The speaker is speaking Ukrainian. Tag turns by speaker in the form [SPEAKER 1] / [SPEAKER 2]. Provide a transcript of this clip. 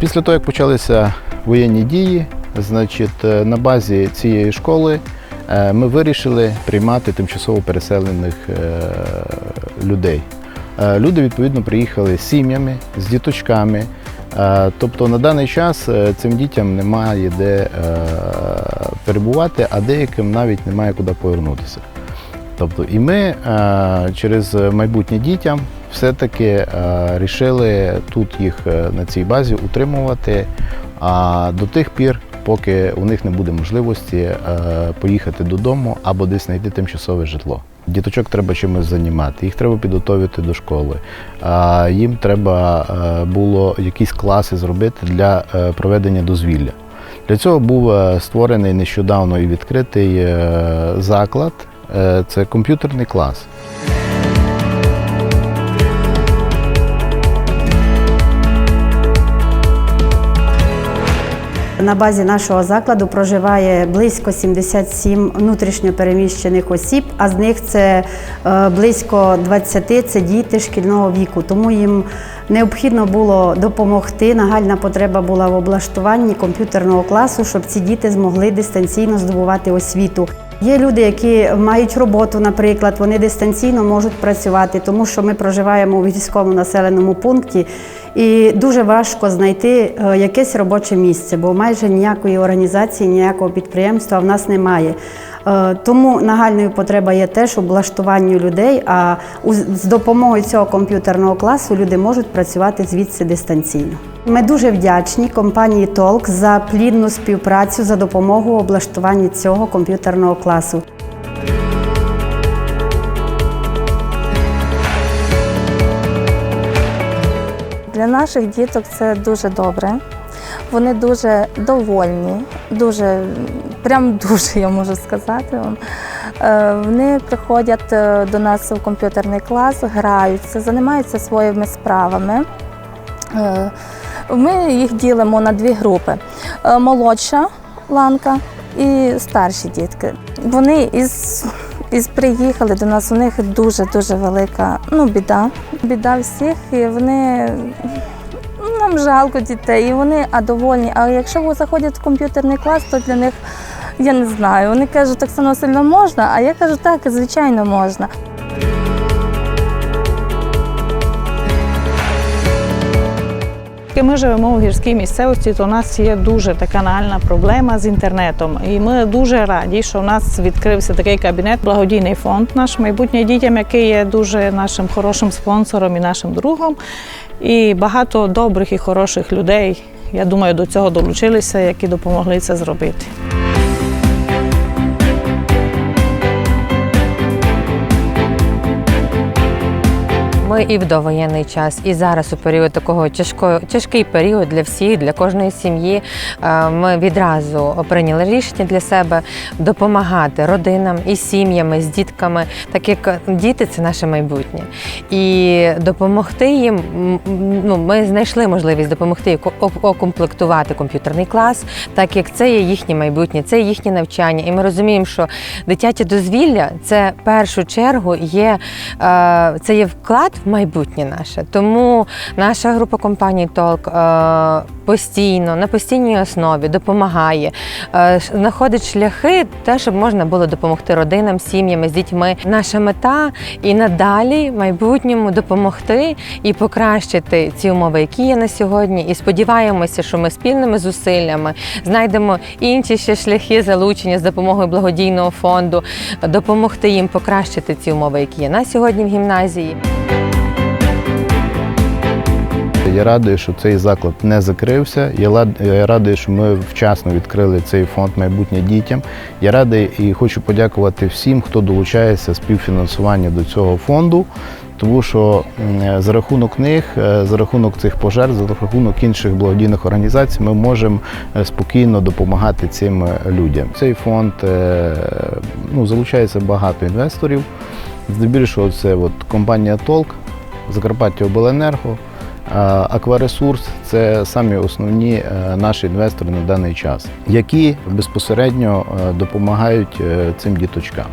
[SPEAKER 1] Після того, як почалися воєнні дії, значить, е, на базі цієї школи е, ми вирішили приймати тимчасово переселених е, людей. Люди, відповідно, приїхали з сім'ями, з діточками. Тобто на даний час цим дітям немає де перебувати, а деяким навіть немає куди повернутися. Тобто, і ми через майбутнє дітям все-таки е, рішили тут їх е, на цій базі утримувати а до тих пір, поки у них не буде можливості е, поїхати додому або десь знайти тимчасове житло. Діточок треба чимось займати, їх треба підготовити до школи. Їм треба було якісь класи зробити для проведення дозвілля. Для цього був створений нещодавно і відкритий заклад. Це комп'ютерний клас.
[SPEAKER 2] На базі нашого закладу проживає близько 77 внутрішньопереміщених осіб, а з них це е, близько 20 це діти шкільного віку. Тому їм необхідно було допомогти. Нагальна потреба була в облаштуванні комп'ютерного класу, щоб ці діти змогли дистанційно здобувати освіту. Є люди, які мають роботу, наприклад, вони дистанційно можуть працювати, тому що ми проживаємо у військовому населеному пункті, і дуже важко знайти е, якесь робоче місце, бо майже ніякої організації, ніякого підприємства в нас немає. Е, Тому нагальною потреба є теж облаштуванню людей. А з допомогою цього комп'ютерного класу люди можуть працювати звідси дистанційно. Ми дуже вдячні компанії Толк за плідну співпрацю за допомогою в облаштуванні цього комп'ютерного класу.
[SPEAKER 3] Для наших діток це дуже добре. Вони дуже довольні, дуже, прям дуже, я можу сказати вам. Е, Вони приходять е, до нас в комп'ютерний клас, граються, займаються своїми справами. Ми їх ділимо на дві групи: Е, молодша ланка і старші дітки. Вони із, із приїхали до нас, у них дуже дуже велика ну, біда. Біда всіх, і вони нам жалко дітей, і вони а довольні. А якщо заходять в комп'ютерний клас, то для них я не знаю. Вони кажуть, Оксана Васильівна, можна, а я кажу, так, звичайно, можна.
[SPEAKER 4] Оскільки Ми живемо в гірській місцевості, то у нас є дуже така нагальна проблема з інтернетом. І ми дуже раді, що у нас відкрився такий кабінет, благодійний фонд наш майбутнє дітям, який є дуже нашим хорошим спонсором і нашим другом. І багато добрих і хороших людей, я думаю, до цього долучилися, які допомогли це зробити.
[SPEAKER 5] Ми і в довоєнний час, і зараз у період такого тяжкого тяжкий період для всіх, для кожної сім'ї. е, Ми відразу прийняли рішення для себе допомагати родинам і сім'ями, з дітками, так як діти це наше майбутнє. І допомогти їм. Ну, ми знайшли можливість допомогти ко- окомплектувати комп'ютерний клас, так як це є їхнє майбутнє, це їхнє навчання. І ми розуміємо, що дитяче дозвілля це в першу чергу є, е, це є вклад майбутнє наше. Тому наша група компаній Толк е, постійно, на постійній основі допомагає, е, знаходить шляхи, те, щоб можна було допомогти родинам, сім'ям з дітьми. Наша мета і надалі в майбутньому допомогти і покращити ці умови, які є на сьогодні. І сподіваємося, що ми спільними зусиллями знайдемо інші ще шляхи залучення з допомогою благодійного фонду, допомогти їм покращити ці умови, які є на сьогодні в гімназії.
[SPEAKER 1] Я радий, що цей заклад не закрився. Я радий, що ми вчасно відкрили цей фонд майбутнє дітям. Я радий і хочу подякувати всім, хто долучається співфінансування до цього фонду. Тому що за рахунок них, е, за рахунок цих пожертв, за рахунок інших благодійних організацій, ми можемо е, спокійно допомагати цим е, людям. Цей фонд ну, залучається багато інвесторів. Здебільшого це от компанія Толк, Закарпаття Обленерго. Акваресурс це самі основні е, наші інвестори на даний час, які безпосередньо е, допомагають е, цим діточкам.